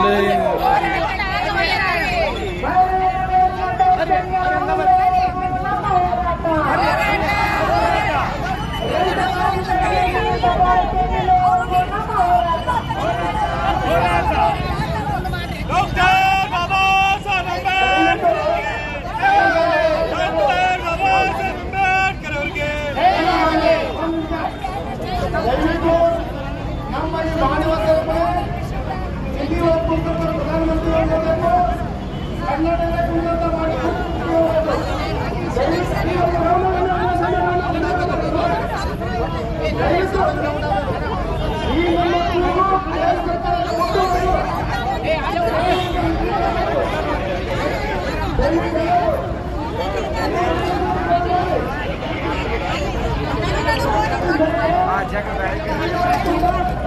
Ada yang हाँ जगह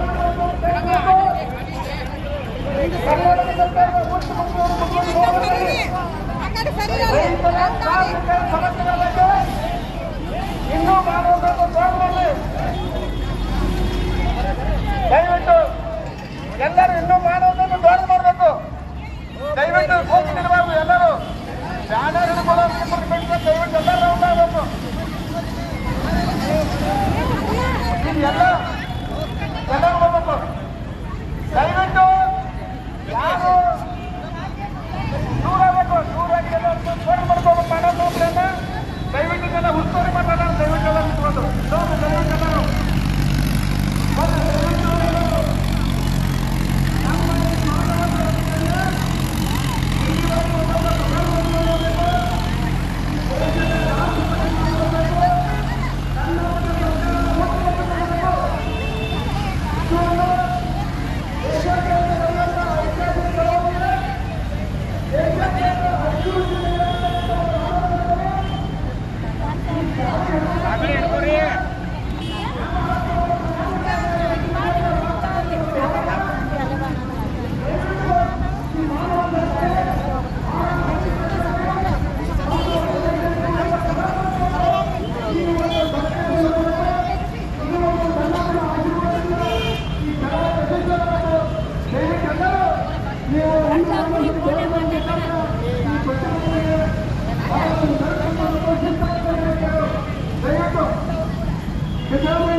The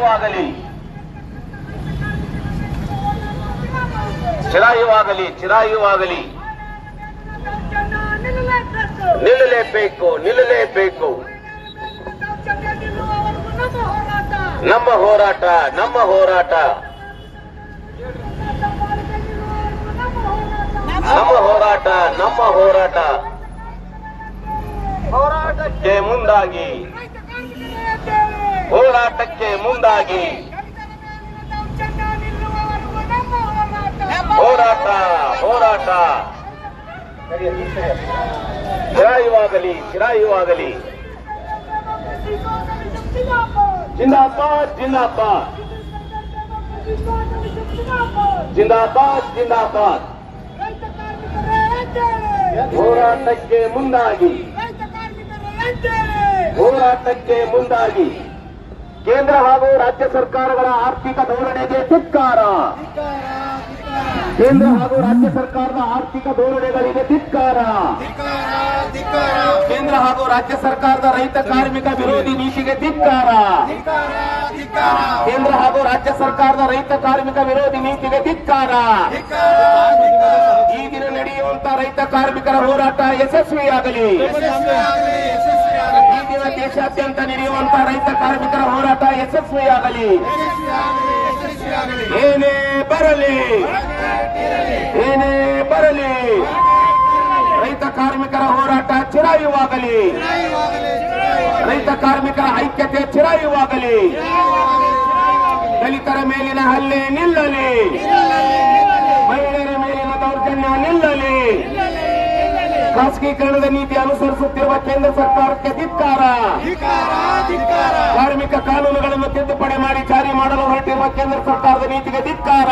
ಚಿರಾಯುವಾಗಲಿ ಚಿರಾಯುವಾಗಲಿ ಚಿರಾಯುವಾಗಲಿ. ನಿಲ್ಲಲೇಬೇಕು ನಿಲ್ಲಲೇಬೇಕು. ನಮ್ಮ ಹೋರಾಟ ನಮ್ಮ ಹೋರಾಟ. ನಮ್ಮ ಹೋರಾಟ ನಮ್ಮ ಹೋರಾಟ. ಹೋರಾಟಕ್ಕೆ ಮುಂದಾಗಿ. ಹೋರಾಟಕ್ಕೆ ಮುಂದಾಗಿ ಹೋರಾಟ ಹೋರಾಟ ಚಿರಾಯುವಾಗಲಿ ಚಿರಾಯುವಾಗಲಿ ಜಿಂದಾಬಾದ್ ಜಿಂದಾಬಾದ್ ಜಿಂದಾಬಾದ್ ಜಿಂದಾಬಾದ್ ಹೋರಾಟಕ್ಕೆ ಮುಂದಾಗಿ ಹೋರಾಟಕ್ಕೆ ಮುಂದಾಗಿ ಕೇಂದ್ರ ಹಾಗೂ ರಾಜ್ಯ ಸರ್ಕಾರಗಳ ಆರ್ಥಿಕ ಧೋರಣೆಗೆ ಧಿಕ್ಕಾರ. ಕೇಂದ್ರ ಹಾಗೂ ರಾಜ್ಯ ಸರ್ಕಾರದ ಆರ್ಥಿಕ ಧೋರಣೆಗಳಿಗೆ ಧಿಕ್ಕಾರ. ಕೇಂದ್ರ ಹಾಗೂ ರಾಜ್ಯ ಸರ್ಕಾರದ ರೈತ ಕಾರ್ಮಿಕ ವಿರೋಧಿ ನೀತಿಗೆ ಧಿಕ್ಕಾರ. ಕೇಂದ್ರ ಹಾಗೂ ರಾಜ್ಯ ಸರ್ಕಾರದ ರೈತ ಕಾರ್ಮಿಕ ವಿರೋಧಿ ನೀತಿಗೆ ಧಿಕ್ಕಾರ. ಈ ದಿನ ನಡೆಯುವಂತ ರೈತ ಕಾರ್ಮಿಕರ ಹೋರಾಟ ಯಶಸ್ವಿಯಾಗಲಿ. ದಿನ ದೇಶಾದ್ಯಂತ ನಡೆಯುವಂತಹ ರೈತ ಕಾರ್ಮಿಕರ ಹೋರಾಟ ಯಶಸ್ವಿಯಾಗಲಿ ಏನೇ ಬರಲಿ ಏನೇ ಬರಲಿ, ರೈತ ಕಾರ್ಮಿಕರ ಹೋರಾಟ ಚಿರಾಯುವಾಗಲಿ. ರೈತ ಕಾರ್ಮಿಕರ ಐಕ್ಯತೆ ಚಿರಾಯುವಾಗಲಿ. ದಲಿತರ ಮೇಲಿನ ಹಲ್ಲೆ ನಿಲ್ಲಲಿ. ಮಹಿಳೆಯರ ಮೇಲಿನ ದೌರ್ಜನ್ಯ ನಿಲ್ಲಲಿ. ಖಾಸಗೀಕರಣದ ನೀತಿ ಅನುಸರಿಸುತ್ತಿರುವ ಕೇಂದ್ರ ಸರ್ಕಾರಕ್ಕೆ ಧಿಕ್ಕಾರ. ಕಾರ್ಮಿಕ ಕಾನೂನುಗಳನ್ನು ತಿದ್ದುಪಡಿ ಮಾಡಿ ಜಾರಿ ಮಾಡಲು ಹೊರಟಿರುವ ಕೇಂದ್ರ ಸರ್ಕಾರದ ನೀತಿಗೆ ಧಿಕ್ಕಾರ.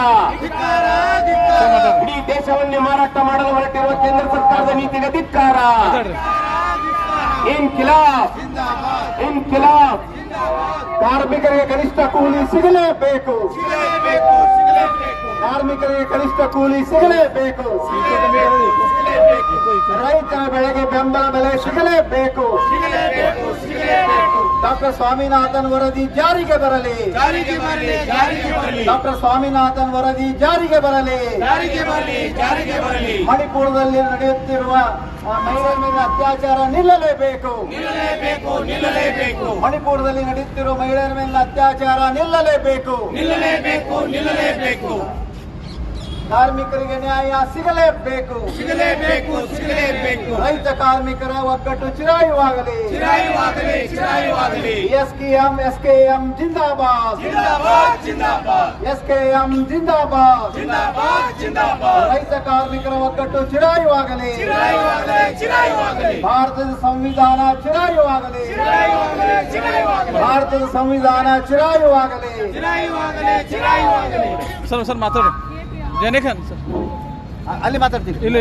ಇಡೀ ದೇಶವನ್ನೇ ಮಾರಾಟ ಮಾಡಲು ಹೊರಟಿರುವ ಕೇಂದ್ರ ಸರ್ಕಾರದ ನೀತಿಗೆ ಧಿಕ್ಕಾರ. ಇನ್ ಖಿಲಾಫ್ ಕಾರ್ಮಿಕರಿಗೆ ಕನಿಷ್ಠ ಕೂಲಿ ಸಿಗಲೇಬೇಕು. ಕಾರ್ಮಿಕರಿಗೆ ಕನಿಷ್ಠ ಕೂಲಿ ಸಿಗಲೇಬೇಕು. ರೈತರ ಬೆಳೆಗೆ ಬೆಂಬಲ ಬೆಲೆ ಸಿಗಲೇಬೇಕು. ಡಾಕ್ಟರ್ ಸ್ವಾಮಿನಾಥನ್ ವರದಿ ಜಾರಿಗೆ ಬರಲಿ. ಡಾಕ್ಟರ್ ಸ್ವಾಮಿನಾಥನ್ ವರದಿ ಜಾರಿಗೆ ಬರಲಿ. ಮಣಿಪುರದಲ್ಲಿ ನಡೆಯುತ್ತಿರುವ ಮಹಿಳೆಯ ಮಹಿಳೆಯರ ಮೇಲೆ ಅತ್ಯಾಚಾರ ನಿಲ್ಲಲೇಬೇಕು. ಮಣಿಪುರದಲ್ಲಿ ನಡೆಯುತ್ತಿರುವ ಮಹಿಳೆಯರ ಮೇಲಿನ ಅತ್ಯಾಚಾರ ನಿಲ್ಲಲೇಬೇಕು. ನಿಲ್ಲಲೇಬೇಕು ನಿಲ್ಲಲೇಬೇಕು. ಕಾರ್ಮಿಕರಿಗೆ ನ್ಯಾಯ ಸಿಗಲೇಬೇಕು. ಸಿಗಲೇಬೇಕು ಸಿಗಲೇಬೇಕು. ರೈತ ಕಾರ್ಮಿಕರ ಒಗ್ಗಟ್ಟು ಚಿರಾಯುವಾಗಲಿ. ಚಿರಾಯುವಾಗಲಿ ಚಿರಾಯುವಾಗಲಿ. ಎಸ್ಕೆಎಂ ಎಸ್ಕೆಎಂ ಜಿಂದಾಬಾದ್. ಜಿಂದಾಬಾದ್ ಜಿಂದಾಬಾದ್. ಎಸ್ಕೆಎಂ ಜಿಂದಾಬಾದ್. ಜಿಂದಾಬಾದ್ ಜಿಂದಾಬಾದ್. ರೈತ ಕಾರ್ಮಿಕರ ಒಗ್ಗಟ್ಟು ಚಿರಾಯುವಾಗಲಿ. ಚಿರಾಯುವಾಗಲಿ ಚಿರಾಯುವಾಗಲಿ. ಭಾರತದ ಸಂವಿಧಾನ ಚಿರಾಯುವಾಗಲಿ. ಚಿರಾಯುವಾಗಲಿ ಚಿರಾಯುವಾಗಲಿ. ಭಾರತದ ಸಂವಿಧಾನ ಚಿರಾಯುವಾಗಲಿ. ಚಿರಾಯುವಾಗಲಿ ಚಿರಾಯುವಾಗಲಿ. ಸರ್ ಸರ್ ಮಾತಾಡಿ ಜನೇ ಖಾನ್ ಸರ್. ಅಲ್ಲಿ ಮಾತಾಡ್ತೀನಿ. ಇಲ್ಲ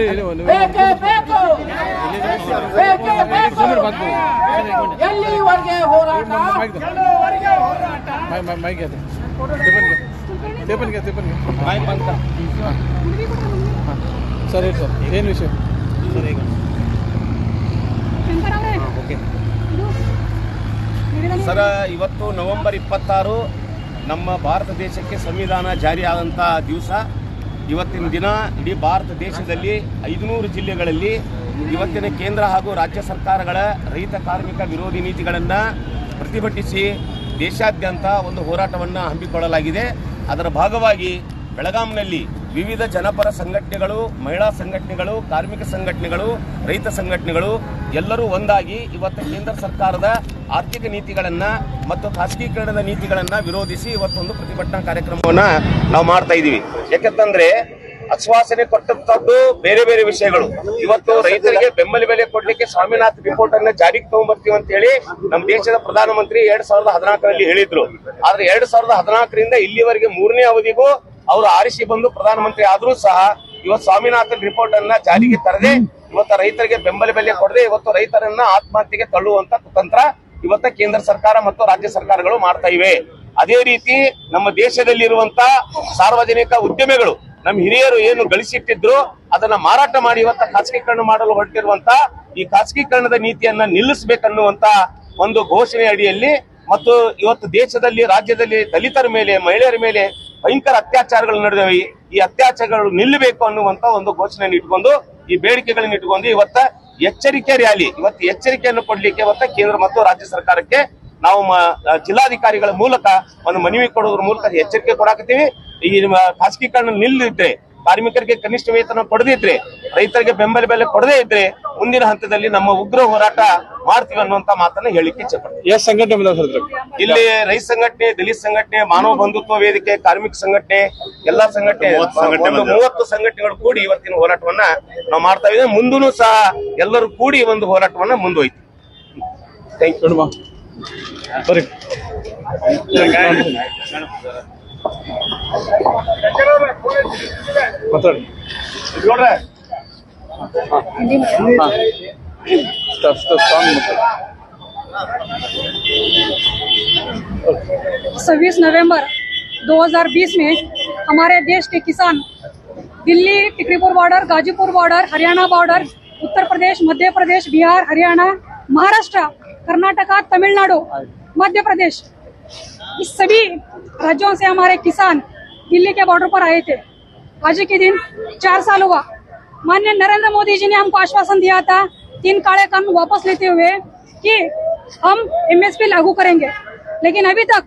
ಎಲ್ಲಿವರೆಗೆ ಹೋರಾಟ? ಅದು ಮೈಕ್ ಬಂತ. ಸರ್ ಹೇಳಿ ಸರ್ ಏನು ವಿಷಯ? ಸರ್ ಈಗ. ಸರ ಇವತ್ತು ನವೆಂಬರ್ ಇಪ್ಪತ್ತಾರು ನಮ್ಮ ಭಾರತ ದೇಶಕ್ಕೆ ಸಂವಿಧಾನ ಜಾರಿಯಾದಂಥ ದಿವಸ. ಇವತ್ತಿನ ದಿನ ಇಡೀ ಭಾರತ ದೇಶದಲ್ಲಿ ಐದುನೂರು ಜಿಲ್ಲೆಗಳಲ್ಲಿ ಇವತ್ತಿನ ಕೇಂದ್ರ ಹಾಗೂ ರಾಜ್ಯ ಸರ್ಕಾರಗಳ ರೈತ ಕಾರ್ಮಿಕ ವಿರೋಧಿ ನೀತಿಗಳನ್ನು ಪ್ರತಿಭಟಿಸಿ ದೇಶಾದ್ಯಂತ ಒಂದು ಹೋರಾಟವನ್ನು ಹಮ್ಮಿಕೊಳ್ಳಲಾಗಿದೆ. ಅದರ ಭಾಗವಾಗಿ ಬೆಳಗಾಂನಲ್ಲಿ ವಿವಿಧ ಜನಪರ ಸಂಘಟನೆಗಳು, ಮಹಿಳಾ ಸಂಘಟನೆಗಳು, ಕಾರ್ಮಿಕ ಸಂಘಟನೆಗಳು, ರೈತ ಸಂಘಟನೆಗಳು ಎಲ್ಲರೂ ಒಂದಾಗಿ ಇವತ್ತು ಕೇಂದ್ರ ಸರ್ಕಾರದ ಆರ್ಥಿಕ ನೀತಿಗಳನ್ನ ಮತ್ತು ಖಾಸಗೀಕರಣದ ನೀತಿಗಳನ್ನ ವಿರೋಧಿಸಿ ಇವತ್ತೊಂದು ಪ್ರತಿಭಟನಾ ಕಾರ್ಯಕ್ರಮವನ್ನ ನಾವು ಮಾಡ್ತಾ ಇದ್ದೀವಿ. ಯಾಕಂತಂದ್ರೆ ಆಶ್ವಾಸನೆ ಕೊಟ್ಟಂತದ್ದು ಬೇರೆ ಬೇರೆ ವಿಷಯಗಳು. ಇವತ್ತು ರೈತರಿಗೆ ಬೆಂಬಲ ಬೆಲೆ ಕೊಡ್ಲಿಕ್ಕೆ ಸ್ವಾಮಿನಾಥ್ ರಿಪೋರ್ಟ್ ಅನ್ನ ಜಾರಿಗೆ ತಗೊಂಡ್ಬರ್ತೀವಿ ಅಂತ ಹೇಳಿ ನಮ್ಮ ದೇಶದ ಪ್ರಧಾನಮಂತ್ರಿ ಎರಡ್ ಸಾವಿರದ ಹದಿನಾಲ್ಕರಲ್ಲಿ ಹೇಳಿದ್ರು. ಆದ್ರೆ ಎರಡ್ ಸಾವಿರದ ಹದಿನಾಲ್ಕರಿಂದ ಇಲ್ಲಿವರೆಗೆ ಮೂರನೇ ಅವಧಿಗೂ ಅವರು ಆರಿಸಿ ಬಂದು ಪ್ರಧಾನಮಂತ್ರಿ ಆದ್ರೂ ಸಹ ಇವತ್ತು ಸ್ವಾಮಿನಾಥನ್ ರಿಪೋರ್ಟ್ ಅನ್ನ ಜಾರಿಗೆ ತರದೆ ಇವತ್ತು ರೈತರಿಗೆ ಬೆಂಬಲ ಬೆಲೆ ಕೊಡದೆ ಇವತ್ತು ರೈತರನ್ನ ಆತ್ಮಹತ್ಯೆಗೆ ತಳ್ಳುವಂತ ಕುತಂತ್ರ ಇವತ್ತ ಕೇಂದ್ರ ಸರ್ಕಾರ ಮತ್ತು ರಾಜ್ಯ ಸರ್ಕಾರಗಳು ಮಾಡ್ತಾ ಇವೆ. ಅದೇ ರೀತಿ ನಮ್ಮ ದೇಶದಲ್ಲಿರುವಂತ ಸಾರ್ವಜನಿಕ ಉದ್ಯಮಿಗಳು ನಮ್ಮ ಹಿರಿಯರು ಏನು ಗಳಿಸಿಟ್ಟಿದ್ರು ಅದನ್ನ ಮಾರಾಟ ಮಾಡಿ ಇವತ್ತು ಖಾಸಗೀಕರಣ ಮಾಡಲು ಹೊರಟಿರುವಂತ ಈ ಖಾಸಗೀಕರಣದ ನೀತಿಯನ್ನ ನಿಲ್ಲಿಸಬೇಕನ್ನುವಂತ ಒಂದು ಘೋಷಣೆ ಅಡಿಯಲ್ಲಿ ಮತ್ತು ಇವತ್ತು ದೇಶದಲ್ಲಿ ರಾಜ್ಯದಲ್ಲಿ ದಲಿತರ ಮೇಲೆ ಮಹಿಳೆಯರ ಮೇಲೆ ಭಯಂಕರ ಅತ್ಯಾಚಾರಗಳು ನಡೆದವೆ ಈ ಅತ್ಯಾಚಾರಗಳು ನಿಲ್ಲಬೇಕು ಅನ್ನುವಂತ ಒಂದು ಘೋಷಣೆಯನ್ನು ಇಟ್ಕೊಂಡು ಈ ಬೇಡಿಕೆಗಳನ್ನ ಇಟ್ಕೊಂಡು ಇವತ್ತ ಎಚ್ಚರಿಕೆ ರ್ಯಾಲಿ, ಇವತ್ತು ಎಚ್ಚರಿಕೆಯನ್ನು ಕೊಡ್ಲಿಕ್ಕೆ ಇವತ್ತ ಕೇಂದ್ರ ಮತ್ತು ರಾಜ್ಯ ಸರ್ಕಾರಕ್ಕೆ ನಾವು ಜಿಲ್ಲಾಧಿಕಾರಿಗಳ ಮೂಲಕ ಒಂದು ಮನವಿ ಕೊಡೋದ್ರ ಮೂಲಕ ಎಚ್ಚರಿಕೆ ಕೊಡಾಕತ್ತೀವಿ. ಈ ಖಾಸಗೀಕರಣ ನಿಲ್ಲಿದ್ರೆ ಕಾರ್ಮಿಕರಿಗೆ ಕನಿಷ್ಠ ವೇತನ ಕೊಡದಿದ್ರೆ ರೈತರಿಗೆ ಬೆಂಬಲ ಬೆಲೆ ಕೊಡದೇ ಇದ್ರೆ ಮುಂದಿನ ಹಂತದಲ್ಲಿ ನಮ್ಮ ಉಗ್ರ ಹೋರಾಟ ಮಾಡ್ತೀವಿ ಅನ್ನುವಂತ ಮಾತನ್ನ ಹೇಳಿಕೆ ಇಚ್ಛೆ ಸಂಘಟನೆ ಇಲ್ಲಿ ರೈತ ಸಂಘಟನೆ ದಲಿತ ಸಂಘಟನೆ ಮಾನವ ಬಂಧುತ್ವ ವೇದಿಕೆ ಕಾರ್ಮಿಕ ಸಂಘಟನೆ ಎಲ್ಲಾ ಸಂಘಟನೆ ಮೂವತ್ತು ಸಂಘಟನೆಗಳು ಕೂಡಿ ಇವತ್ತಿನ ಹೋರಾಟವನ್ನ ನಾವು ಮಾಡ್ತಾ ಇದ್ದೇವೆ. ಮುಂದೂ ಸಹ ಎಲ್ಲರೂ ಕೂಡಿ ಒಂದು ಹೋರಾಟವನ್ನ ಮುಂದುವೈತಿ ಥ್ಯಾಂಕ್ ಯು ನೋಡುವ ಬರ್ರಿ ಮಾತಾಡಿ ಸ್ಟಾಪ್ ಸ್ಟಾಪ್ ಸಾಂಗ್ ಮಾತಾಡಿ 26 नवंबर 2020 में हमारे देश के किसान Delhi Tikripur border Ghazipur border Haryana border Uttar Pradesh Madhya Pradesh Bihar Haryana Maharashtra Karnataka Tamil Nadu Madhya Pradesh इस सभी राज्यों से हमारे किसान दिल्ली के बॉर्डर पर आए थे। आज के दिन चार साल हुआ। माननीय नरेंद्र मोदी जी ने हमको आश्वासन दिया था तीन काले कानून वापस लेते हुए कि हम एमएसपी लागू करेंगे। लेकिन अभी तक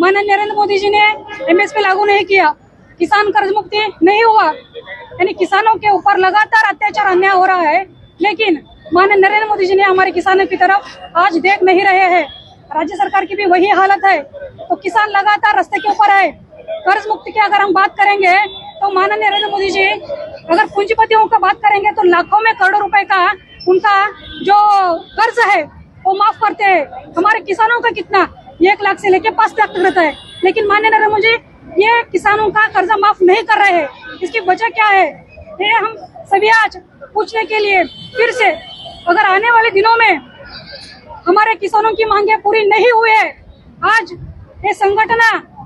माननीय नरेंद्र मोदी जी ने एमएसपी लागू नहीं किया। किसान कर्ज मुक्ति नहीं हुआ। यानी किसानों के ऊपर लगातार अत्याचार अन्याय हो रहा है। लेकिन माननीय नरेंद्र मोदी जी ने हमारे किसानों की तरफ़ आज देख नहीं रहे हैं। राज्य सरकार की भी वही हालत है। तो किसान लगातार रास्ते के ऊपर है कर्ज मुक्ति की अगर हम बात करेंगे तो माननीय नरेंद्र मोदी जी, अगर पूंजीपतियों का बात करेंगे तो लाखों में करोड़ों रुपए का उनका जो कर्ज है, वो माफ़ करते हैं। हमारे किसानों का कितना? एक लाख से लेके पाँच लाख तक रहता है। लेकिन माननीय नरेंद्र मोदी ये किसानों का कर्जा माफ़ नहीं कर रहे हैं। इसकी वजह क्या है? ये हम सभी आज पूछने के लिए फिर से, अगर आने वाले दिनों में हमारे किसानों की मांगे पूरी नहीं हुई है। आज ये संगठन,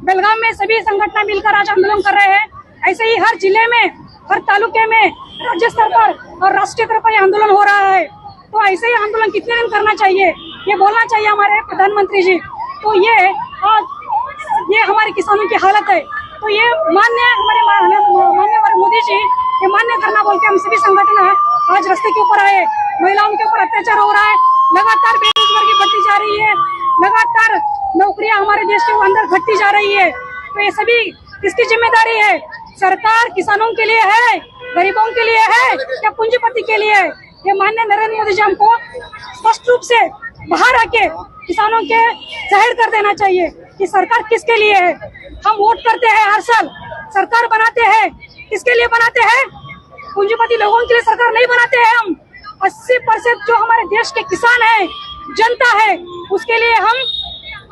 बेलगाम में सभी संगठन मिलकर आज आंदोलन कर रहे हैं। ऐसे ही हर ज़िले में, हर तालुके में, राज्य स्तर पर और राष्ट्रीय स्तर पर आंदोलन हो रहा है। तो ऐसे ही आंदोलन कितने दिन करना चाहिए, ये बोलना चाहिए हमारे प्रधानमंत्री जी। तो ये आज, ये हमारे किसानों की हालत है। तो ये मान्य हमारे मान्य मोदी जी, ये मान्य करना बोल के हम सभी संगठन आज रास्ते के ऊपर आए महिलाओं के ऊपर अत्याचार हो रहा है, लगातार बेरोजगारी बढ़ती जा रही है लगातार नौकरियाँ हमारे देश के अंदर घटती जा रही है। तो ये सभी किसकी ज़िम्मेदारी है? सरकार किसानों के लिए है? गरीबों के लिए है? या पूंजीपति के लिए? है ये मान्य नरेंद्र मोदी जी हमको स्पष्ट रूप से बाहर आके किसानों के ज़ाहिर कर देना चाहिए कि सरकार किसके लिए है? हम वोट करते हैं हर साल। सरकार बनाते हैं। किसके लिए बनाते हैं? पूंजीपति लोगों के लिए सरकार नहीं बनाते हैं हम। 80 परसेंट जो हमारे देश के किसान है, जनता है उसके लिए हम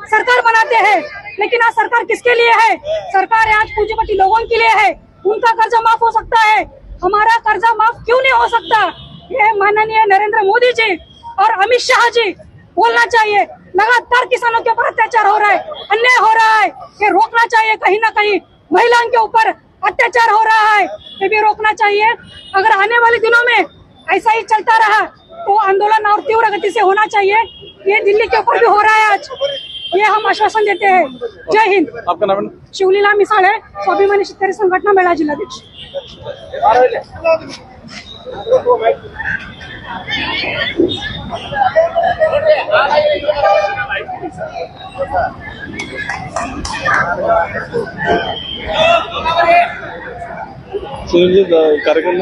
सरकार बनाते हैं। लेकिन आज सरकार किसके लिए है? सरकार आज पूंजीपति लोगों के लिए है। उनका कर्जा माफ़ हो सकता है। हमारा कर्जा माफ़ क्यों नहीं हो सकता? ये माननीय नरेंद्र मोदी जी और अमित शाह जी बोलना चाहिए। लगातार किसानों के ऊपर अत्याचार हो रहा है, अन्याय हो रहा है। ये रोकना चाहिए कहीं ना कहीं। महिलाओं के ऊपर अत्याचार हो रहा है ये भी रोकना चाहिए। अगर आने वाले दिनों में ऐसा ही चलता रहा तो आंदोलन और तीव्र गति से होना चाहिए। ये दिल्ली के ऊपर भी हो रहा है आज। ये हम आश्वासन देते हैं। जय हिंद। आपका नाम? है? शिवलीला मिसाळे स्वाभिमानी शेतकरी संघटना मेळा जिल्हाध्यक्ष सुनील जी कार्यक्रम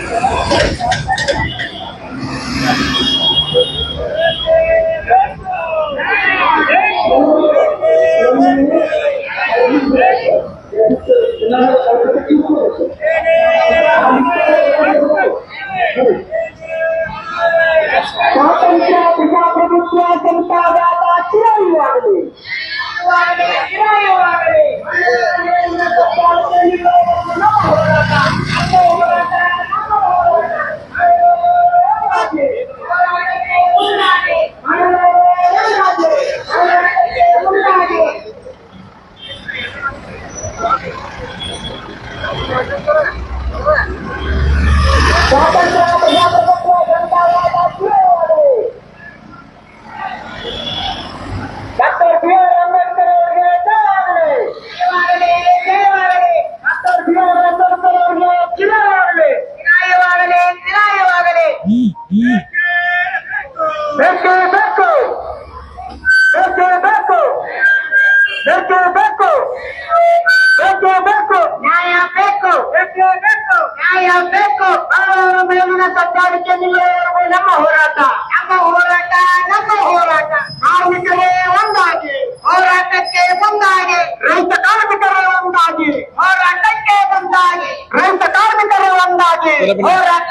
Parabéns. Ora,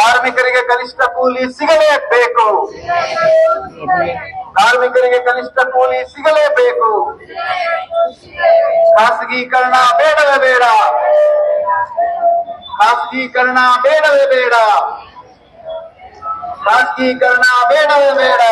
ಕಾರ್ಮಿಕರಿಗೆ ಕನಿಷ್ಠ ಕೂಲಿ ಸಿಗಲೇಬೇಕು. ಕಾರ್ಮಿಕರಿಗೆ ಕನಿಷ್ಠ ಕೂಲಿ ಸಿಗಲೇಬೇಕು. ಖಾಸಗೀಕರಣ ಬೇಡವೇ ಬೇಡ. ಖಾಸಗೀಕರಣ ಬೇಡವೇ ಬೇಡ. ಖಾಸಗೀಕರಣ ಬೇಡವೇ ಬೇಡ.